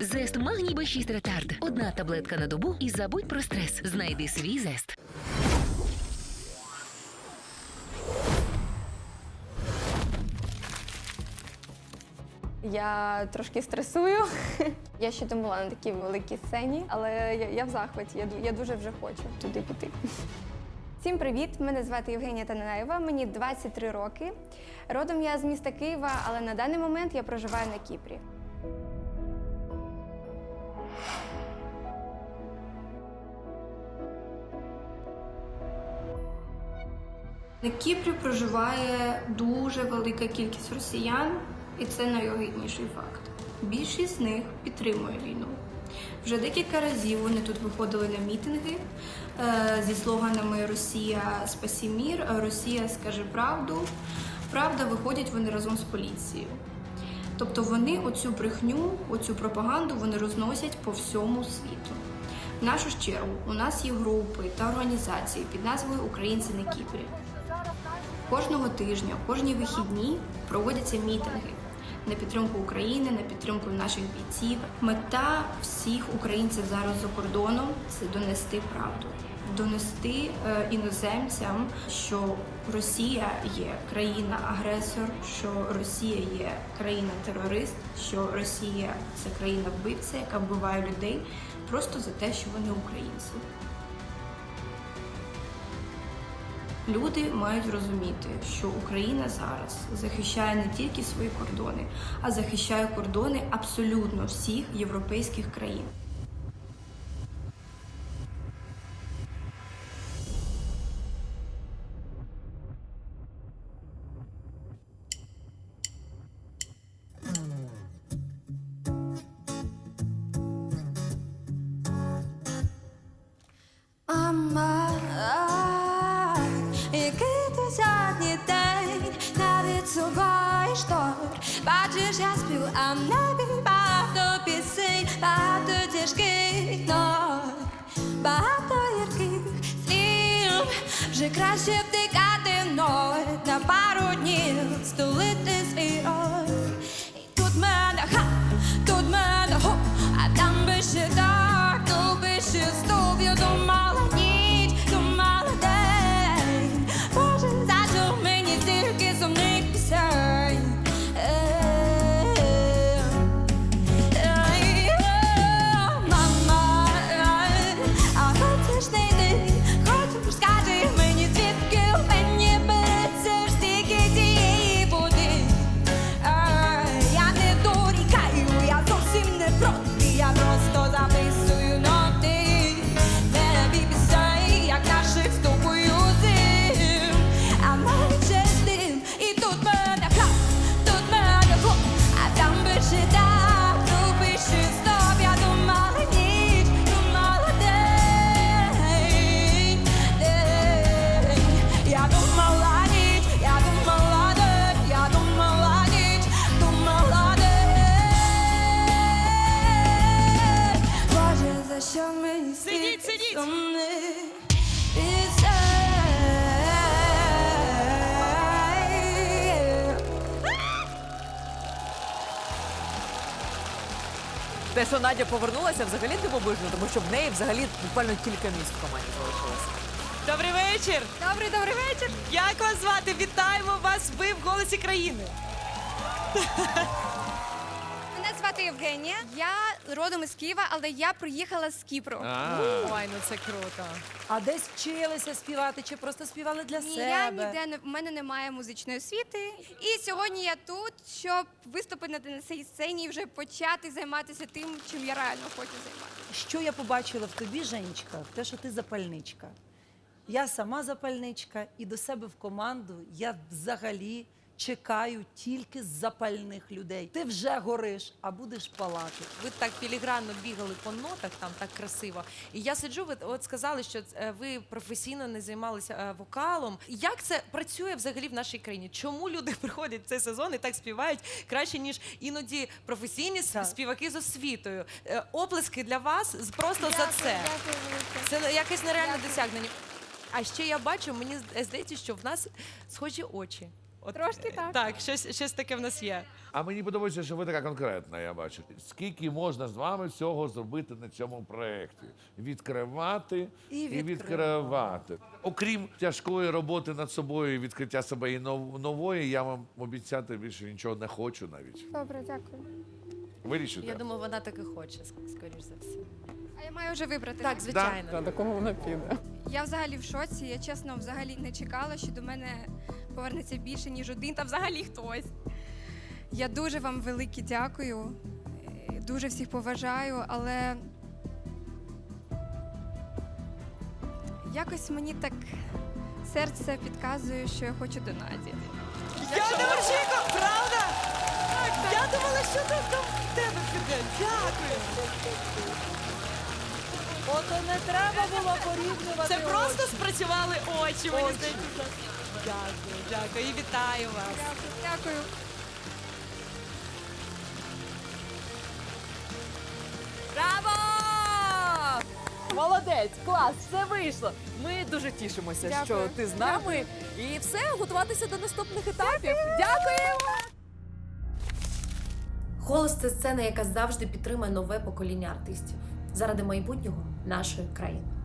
Зест Магній Б6 Ретард. Одна таблетка на добу і забудь про стрес. Знайди свій зест. Я трошки стресую. Я ще не була на такій великій сцені, але я, я в захваті. Я, я дуже вже хочу туди піти. Всім привіт! Мене звати Євгенія Танаєва, мені 23 роки. Родом я з міста Києва, але на даний момент я проживаю на Кіпрі. На Кіпрі проживає дуже велика кількість росіян, і це найогидніший факт. Більшість з них підтримує війну. Вже декілька разів вони тут виходили на мітинги е, зі слоганами Росія спасі мір, Росія скаже правду. Правда, виходять вони разом з поліцією. Тобто вони оцю брехню, оцю пропаганду вони розносять по всьому світу. В нашу ж чергу у нас є групи та організації під назвою Українці на Кіпрі. Кожного тижня, кожні вихідні проводяться мітинги на підтримку України, на підтримку наших бійців. Мета всіх українців зараз за кордоном це донести правду, донести е, іноземцям, що Росія є країна-агресор, що Росія є країна-терорист, що Росія це країна-вбивця, яка вбиває людей просто за те, що вони українці. Люди мають розуміти, що Україна зараз захищає не тільки свої кордони, а захищає кордони абсолютно всіх європейських країн. А небі багато пісень, багато тяжких нот, багато ярких слів Вже краще втикати ноль на пару днів, стулити свій роль І тут мене ха, тут мене хоп, а там би ще так, Те, що Надя повернулася, взагалі дивовижно, тому що в неї взагалі буквально кілька місць в команді залишилося. Добрий вечір! Добрий, добрий вечір. Як вас звати? Вітаємо вас! Ви в голосі країни. Євгенія. Я родом із Києва, але я приїхала з Кіпру. Ой, ну це круто. А десь вчилися співати чи просто співали для Ні, себе? я ніде не в мене немає музичної освіти. І сьогодні я тут, щоб виступити на цій сцені і вже почати займатися тим, чим я реально хочу займатися. Що я побачила в тобі, Женечка? Те, що ти запальничка. Я сама запальничка, і до себе в команду я взагалі чекаю тільки запальних людей. Ти вже гориш, а будеш палати. Ви так філігранно бігали по нотах, там так красиво. І я сиджу, ви от сказали, що е, ви професійно не займалися е, вокалом. Як це працює взагалі в нашій країні? Чому люди приходять в цей сезон і так співають краще, ніж іноді професійні с- Так. співаки з освітою? Е, Оплески для вас з- просто за це. Дякую велике. Це якесь нереальне Дякую. досягнення. А ще я бачу, мені здається, що в нас схожі очі. От, Трошки е, так. Так, щось, щось таке в нас є. А мені подобається, що ви така конкретна, я бачу. Скільки можна з вами всього зробити на цьому проєкті? Відкривати І і відкривати. Окрім тяжкої роботи над собою і відкриття себе і нов- нової, я вам обіцяти більше нічого не хочу навіть. Добре, дякую. Вирішуйте. Я думаю, вона так і хоче, ск- скоріш за все. А я маю вже вибрати. Так, звичайно. До кого вона піде? Я взагалі в шоці. Я чесно взагалі не чекала, що до мене повернеться більше, ніж один, та взагалі хтось. Я дуже вам велике дякую. Дуже всіх поважаю, але якось мені так серце підказує, що я хочу до Наді. Я не очікувала, правда? Я думала, що ти там в тебе піде. Дякую. Ото не треба було порівнювати. Це просто очі. спрацювали очі, мені здається. Дякую, дякую і вітаю вас. Дякую. Дякую. Браво! Молодець, клас, все вийшло. Ми дуже тішимося, Дякую. що ти з нами. І все, готуватися до наступних етапів. Дякуємо! Голос це сцена, яка завжди підтримує нове покоління артистів заради майбутнього нашої країни.